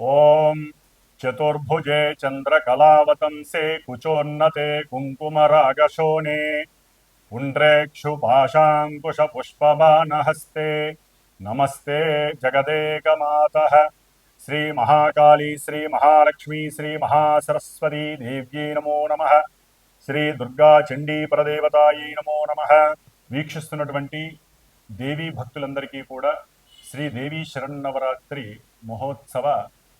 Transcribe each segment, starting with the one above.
ॐ चतुर्भुजे चन्द्रकलावतंसे कुचोन्नते कुङ्कुमरागशोणे पुण्ड्रेक्षुपाशाङ्कुशपुष्पमानहस्ते नमस्ते जगदेकमातः श्रीमहाकाली श्रीमहालक्ष्मी श्रीमहासरस्वती देव्यै नमो నమః శ్రీ దుర్గా చండీ పరదేవతాయి నమో నమ వీక్షిస్తున్నటువంటి దేవీ భక్తులందరికీ కూడా శ్రీ దేవీ శరన్నవరాత్రి మహోత్సవ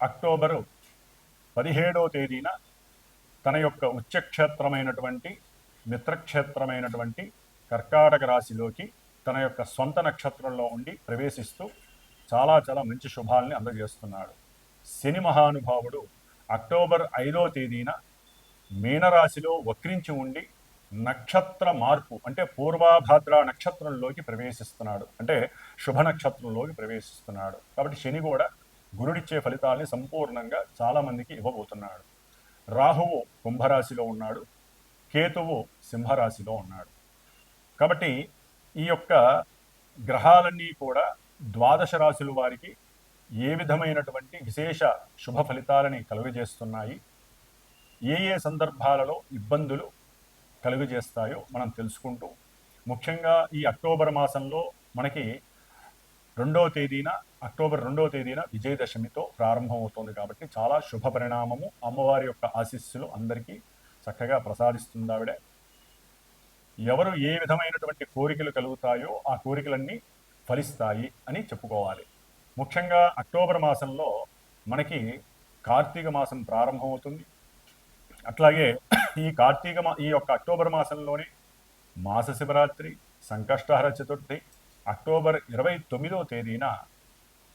అక్టోబరు పదిహేడవ తేదీన తన యొక్క ఉచ్చక్షేత్రమైనటువంటి మిత్రక్షేత్రమైనటువంటి కర్కాటక రాశిలోకి తన యొక్క సొంత నక్షత్రంలో ఉండి ప్రవేశిస్తూ చాలా చాలా మంచి శుభాల్ని అందజేస్తున్నాడు. శని మహానుభావుడు అక్టోబర్ ఐదో తేదీన మీనరాశిలో వక్రించి ఉండి నక్షత్ర మార్పు అంటే పూర్వాభాద్ర నక్షత్రంలోకి ప్రవేశిస్తున్నాడు. అంటే శుభ నక్షత్రంలోకి ప్రవేశిస్తున్నాడు. కాబట్టి శని కూడా గురుడిచ్చే ఫలితాల్ని సంపూర్ణంగా చాలామందికి ఇవ్వబోతున్నాడు. రాహువు కుంభరాశిలో ఉన్నాడు. కేతువు సింహరాశిలో ఉన్నాడు. కాబట్టి ఈ యొక్క గ్రహాలన్నీ కూడా ద్వాదశ రాశుల వారికి ఏ విధమైనటువంటి విశేష శుభ ఫలితాలని కలుగజేస్తున్నాయి? ఏ ఏ సందర్భాలలో ఇబ్బందులు కలుగజేస్తాయో మనం తెలుసుకుంటూ ముఖ్యంగా ఈ అక్టోబర్ మాసంలో మనకి రెండవ తేదీన అక్టోబర్ రెండవ తేదీన విజయదశమితో ప్రారంభమవుతోంది కాబట్టి చాలా శుభ పరిణామము. అమ్మవారి యొక్క ఆశీస్సులు అందరికీ చక్కగా ప్రసాదిస్తుంది ఆవిడ. ఎవరు ఏ విధమైనటువంటి కోరికలు కలుగుతాయో ఆ కోరికలన్నీ ఫలిస్తాయి అని చెప్పుకోవాలి. ముఖ్యంగా అక్టోబర్ మాసంలో మనకి కార్తీక మాసం ప్రారంభమవుతుంది. అట్లాగే ఈ కార్తీక మా ఈ యొక్క అక్టోబర్ మాసంలోనే మాస శివరాత్రి సంకష్టహర చతుర్థి అక్టోబర్ ఇరవై తొమ్మిదవ తేదీన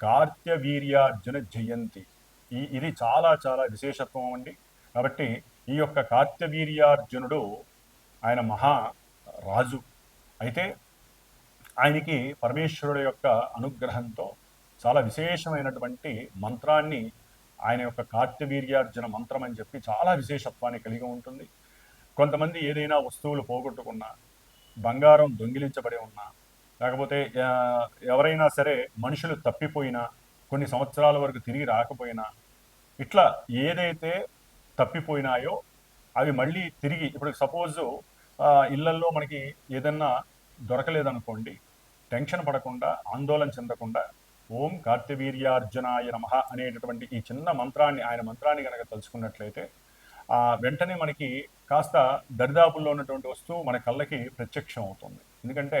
కార్త్యవీర్యార్జున జయంతి. ఈ ఇది చాలా చాలా విశేషత్వం అండి. కాబట్టి ఈ యొక్క కార్త్యవీర్యార్జునుడు ఆయన మహా రాజు. అయితే ఆయనకి పరమేశ్వరుడు యొక్క అనుగ్రహంతో చాలా విశేషమైనటువంటి మంత్రాన్ని ఆయన యొక్క కార్త్యవీర్యార్జున మంత్రం అని చెప్పి చాలా విశేషత్వాన్ని కలిగి ఉంటుంది. కొంతమంది ఏదైనా వస్తువులు పోగొట్టుకున్నా బంగారం దొంగిలించబడి ఉన్నా కాకపోతే ఎవరైనా సరే మనుషులు తప్పిపోయినా కొన్ని సంవత్సరాల వరకు తిరిగి రాకపోయినా ఇట్లా ఏదైతే తప్పిపోయినాయో అవి మళ్ళీ తిరిగి ఇప్పుడు సపోజ్ ఇళ్ళల్లో మనకి ఏదన్నా దొరకలేదనుకోండి టెన్షన్ పడకుండా ఆందోళన చెందకుండా ఓం కార్తివీర్యార్జునాయ నమ అనేటటువంటి ఈ చిన్న మంత్రాన్ని ఆయన మంత్రాన్ని కనుక తలుచుకున్నట్లయితే వెంటనే మనకి కాస్త దరిదాపుల్లో ఉన్నటువంటి వస్తువు మన కళ్ళకి ప్రత్యక్షం అవుతుంది ఎందుకంటే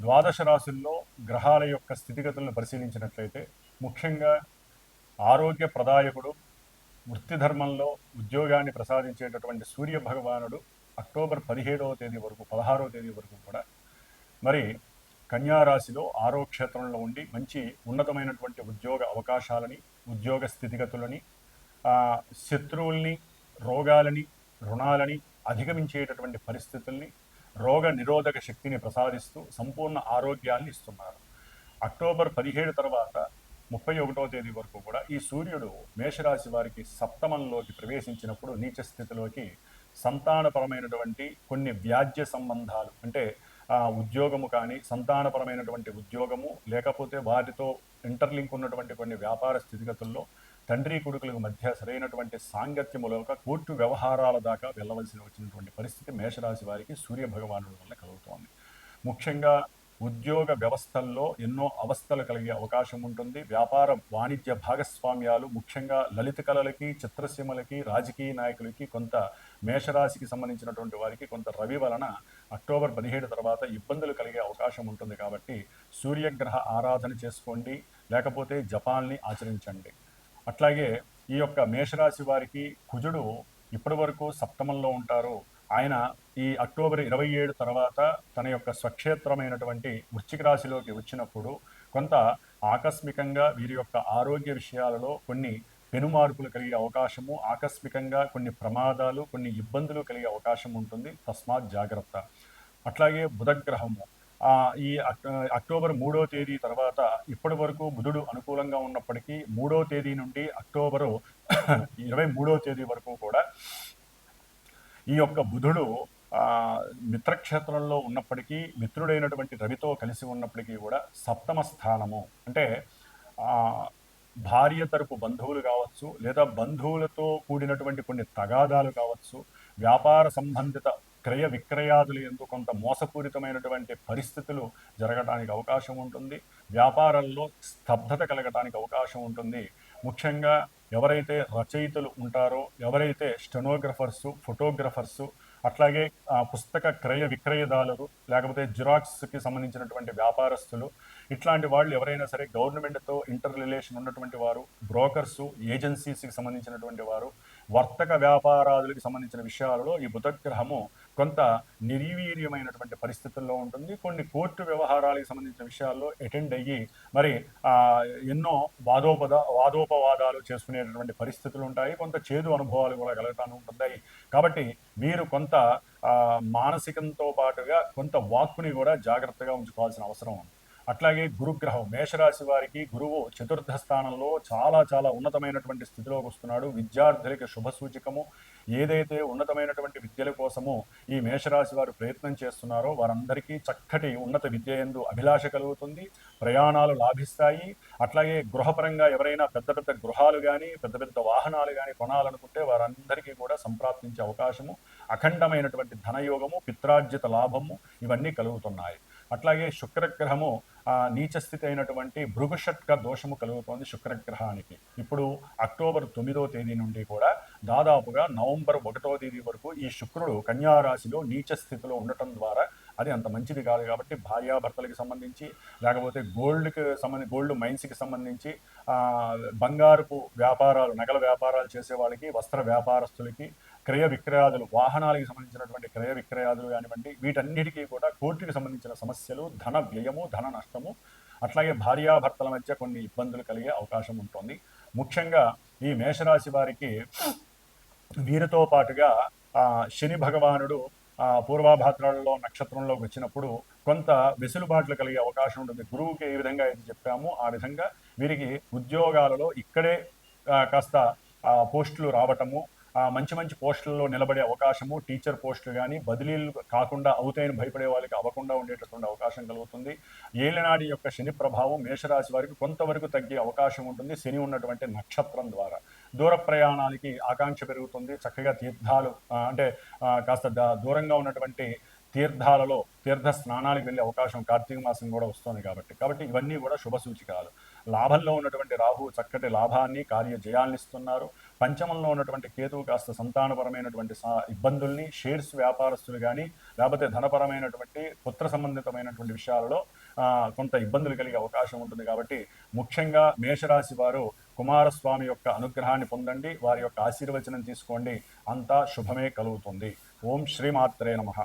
ద్వాదశ రాశుల్లో గ్రహాల యొక్క స్థితిగతులను పరిశీలించినట్లయితే ముఖ్యంగా ఆరోగ్య ప్రదాయకుడు వృత్తి ధర్మంలో ఉద్యోగాన్ని ప్రసాదించేటటువంటి సూర్య భగవానుడు అక్టోబర్ పదిహేడవ తేదీ వరకు పదహారవ తేదీ వరకు కూడా. మరి కన్యారాశిలో ఆరో క్షేత్రంలో ఉండి మంచి ఉన్నతమైనటువంటి ఉద్యోగ అవకాశాలని ఉద్యోగ స్థితిగతులని శత్రువుల్ని రోగాలని రుణాలని అధిగమించేటటువంటి పరిస్థితుల్ని రోగ నిరోధక శక్తిని ప్రసాదిస్తూ సంపూర్ణ ఆరోగ్యాన్ని ఇస్తున్నారు. అక్టోబర్ పదిహేడు తర్వాత ముప్పై ఒకటో తేదీ వరకు కూడా ఈ సూర్యుడు మేషరాశి వారికి సప్తమంలోకి ప్రవేశించినప్పుడు నీచ స్థితిలోకి సంతానపరమైనటువంటి కొన్ని వ్యాజ్య సంబంధాలు అంటే ఆ, ఉద్యోగము కానీ సంతానపరమైనటువంటి ఉద్యోగము లేకపోతే వాటితో ఇంటర్లింక్ ఉన్నటువంటి కొన్ని వ్యాపార స్థితిగతుల్లో తండ్రి కొడుకులకు మధ్య సరైనటువంటి సాంగత్యములక కోర్టు వ్యవహారాల దాకా వెళ్ళవలసి వచ్చినటువంటి పరిస్థితి మేషరాశి వారికి సూర్య భగవానుడి వల్ల కలుగుతోంది. ముఖ్యంగా ఉద్యోగ వ్యవస్థల్లో ఎన్నో అవస్థలు కలిగే అవకాశం ఉంటుంది. వ్యాపార వాణిజ్య భాగస్వామ్యాలు ముఖ్యంగా లలిత కళలకి చిత్రసీమలకి రాజకీయ నాయకులకి కొంత మేషరాశికి సంబంధించినటువంటి వారికి కొంత రవి వలన అక్టోబర్ పదిహేడు తర్వాత ఇబ్బందులు కలిగే అవకాశం ఉంటుంది కాబట్టి సూర్యగ్రహ ఆరాధన చేసుకోండి. లేకపోతే జపాల్ని ఆచరించండి. అట్లాగే ఈ యొక్క మేషరాశి వారికి కుజుడు ఇప్పటి వరకు సప్తమంలో ఉంటారు. ఆయన ఈ అక్టోబర్ ఇరవై ఏడు తర్వాత తన యొక్క స్వక్షేత్రమైనటువంటి వృశ్చిక రాశిలోకి వచ్చినప్పుడు కొంత ఆకస్మికంగా వీరి యొక్క ఆరోగ్య విషయాలలో కొన్ని పెనుమార్పులు కలిగే అవకాశము ఆకస్మికంగా కొన్ని ప్రమాదాలు కొన్ని ఇబ్బందులు కలిగే అవకాశం ఉంటుంది. తస్మాత్ జాగ్రత్త. అట్లాగే బుధగ్రహము. ఈ అక్- అక్టోబర్ మూడో తేదీ తర్వాత ఇప్పటి వరకు బుధుడు అనుకూలంగా ఉన్నప్పటికీ మూడో తేదీ నుండి అక్టోబరు ఇరవై మూడో తేదీ వరకు కూడా ఈ యొక్క బుధుడు మిత్రక్షేత్రంలో ఉన్నప్పటికీ మిత్రుడైనటువంటి రవితో కలిసి ఉన్నప్పటికీ కూడా సప్తమ స్థానము. అంటే భార్య తరపు బంధువులు కావచ్చు లేదా బంధువులతో కూడినటువంటి కొన్ని తగాదాలు కావచ్చు వ్యాపార సంబంధిత క్రయ విక్రయాదులు ఎందు కొంత మోసపూరితమైనటువంటి పరిస్థితులు జరగడానికి అవకాశం ఉంటుంది. వ్యాపారంలో స్తబ్దత కలగటానికి అవకాశం ఉంటుంది. ముఖ్యంగా ఎవరైతే రచయితలు ఉంటారో ఎవరైతే స్టెనోగ్రఫర్సు ఫోటోగ్రఫర్సు అట్లాగే ఆ, పుస్తక క్రయ విక్రయదారులు లేకపోతే జిరాక్స్కి సంబంధించినటువంటి వ్యాపారస్తులు ఇట్లాంటి వాళ్ళు ఎవరైనా సరే గవర్నమెంట్తో ఇంటర్ రిలేషన్ ఉన్నటువంటి వారు బ్రోకర్సు ఏజెన్సీస్కి సంబంధించినటువంటి వారు వర్తక వ్యాపారాదులకు సంబంధించిన విషయాలలో ఈ బుధగ్రహము కొంత నిర్వీర్యమైనటువంటి పరిస్థితుల్లో ఉంటుంది. కొన్ని కోర్టు వ్యవహారాలకు సంబంధించిన విషయాల్లో అటెండ్ అయ్యి మరి ఆ, ఎన్నో వాదోపద వాదోపవాదాలు చేసుకునేటటువంటి పరిస్థితులు ఉంటాయి. కొంత చేదు అనుభవాలు కూడా కలగటానికి ఉంటాయి. కాబట్టి మీరు కొంత ఆ, మానసికంతో పాటుగా కొంత వాక్కుని కూడా జాగ్రత్తగా ఉంచుకోవాల్సిన అవసరం ఉంది. అట్లాగే గురుగ్రహం మేషరాశి వారికి గురువు చతుర్థ స్థానంలో చాలా చాలా ఉన్నతమైనటువంటి స్థితిలోకి వస్తున్నాడు. విద్యార్థులకి శుభ సూచకము. ఏదైతే ఉన్నతమైనటువంటి విద్యల కోసము ఈ మేషరాశి వారు ప్రయత్నం చేస్తున్నారో వారందరికీ చక్కటి ఉన్నత విద్య ఎందు అభిలాష కలుగుతుంది. ప్రయాణాలు లాభిస్తాయి. అట్లాగే గృహపరంగా ఎవరైనా పెద్ద పెద్ద గృహాలు కానీ పెద్ద పెద్ద వాహనాలు కానీ కొనాలనుకుంటే వారందరికీ కూడా సంప్రాప్తించే అవకాశము. అఖండమైనటువంటి ధనయోగము పిత్రార్జిత లాభము ఇవన్నీ కలుగుతున్నాయి. అట్లాగే శుక్రగ్రహము నీచ స్థితి అయినటువంటి భృగుషట్క దోషము కలుగుతోంది శుక్రగ్రహానికి. ఇప్పుడు అక్టోబర్ తొమ్మిదో తేదీ నుండి కూడా దాదాపుగా నవంబర్ ఒకటో తేదీ వరకు ఈ శుక్రుడు కన్యారాశిలో నీచ స్థితిలో ఉండటం ద్వారా అది అంత మంచిది కాదు కాబట్టి భార్యాభర్తలకు సంబంధించి లేకపోతే గోల్డ్కి సంబంధించి గోల్డ్ మైన్స్కి సంబంధించి బంగారుపు బంగారపు వ్యాపారాలు నగల వ్యాపారాలు చేసే వాళ్ళకి వస్త్ర వ్యాపారస్తులకి క్రయ విక్రయాదులు వాహనాలకు సంబంధించినటువంటి క్రయ విక్రయాదులు కానివ్వండి వీటన్నిటికీ కూడా కోర్టుకి సంబంధించిన సమస్యలు ధన వ్యయము ధన నష్టము అట్లాగే భార్యాభర్తల మధ్య కొన్ని ఇబ్బందులు కలిగే అవకాశం ఉంటుంది. ముఖ్యంగా ఈ మేషరాశి వారికి వీరితో పాటుగా ఆ, శని భగవానుడు ఆ, పూర్వాభాద్రాలలో నక్షత్రంలోకి వచ్చినప్పుడు కొంత వెసులుబాట్లు కలిగే అవకాశం ఉంటుంది. గురువుకి ఏ విధంగా అయితే చెప్పామో ఆ విధంగా వీరికి ఉద్యోగాలలో ఇక్కడే కాస్త ఆ, పోస్టులు రావటము మంచి మంచి పోస్టుల్లో నిలబడే అవకాశము టీచర్ పోస్టులు కానీ బదిలీలు కాకుండా అవుతాయని భయపడే వాళ్ళకి అవ్వకుండా ఉండేటటువంటి అవకాశం కలుగుతుంది. ఏలినాడి యొక్క శని ప్రభావం మేషరాశి వారికి కొంతవరకు తగ్గే అవకాశం ఉంటుంది. శని ఉన్నటువంటి నక్షత్రం ద్వారా. దూర ప్రయాణాలకి ఆకాంక్ష పెరుగుతుంది. చక్కగా తీర్థాలు అంటే కాస్త దూరంగా ఉన్నటువంటి తీర్థాలలో తీర్థ స్నానాలకు వెళ్ళే అవకాశం కార్తీక మాసం కూడా వస్తుంది కాబట్టి. కాబట్టి ఇవన్నీ కూడా శుభ సూచికలు. లాభంలో ఉన్నటువంటి రాహు చక్కటి లాభాన్ని కార్య జయాల్ని ఇస్తున్నారు పంచమంలో ఉన్నటువంటి కేతువు కాస్త సంతానపరమైనటువంటి సా- ఇబ్బందుల్ని షేర్స్ వ్యాపారస్తులు కానీ లేకపోతే ధనపరమైనటువంటి పుత్ర సంబంధితమైనటువంటి విషయాలలో కొంత ఇబ్బందులు కలిగే అవకాశం ఉంటుంది కాబట్టి ముఖ్యంగా మేషరాశి వారు కుమారస్వామి యొక్క అనుగ్రహాన్ని పొందండి వారి యొక్క ఆశీర్వచనం తీసుకోండి. అంతా శుభమే కలుగుతుంది. ఓం శ్రీమాత్రే నమః.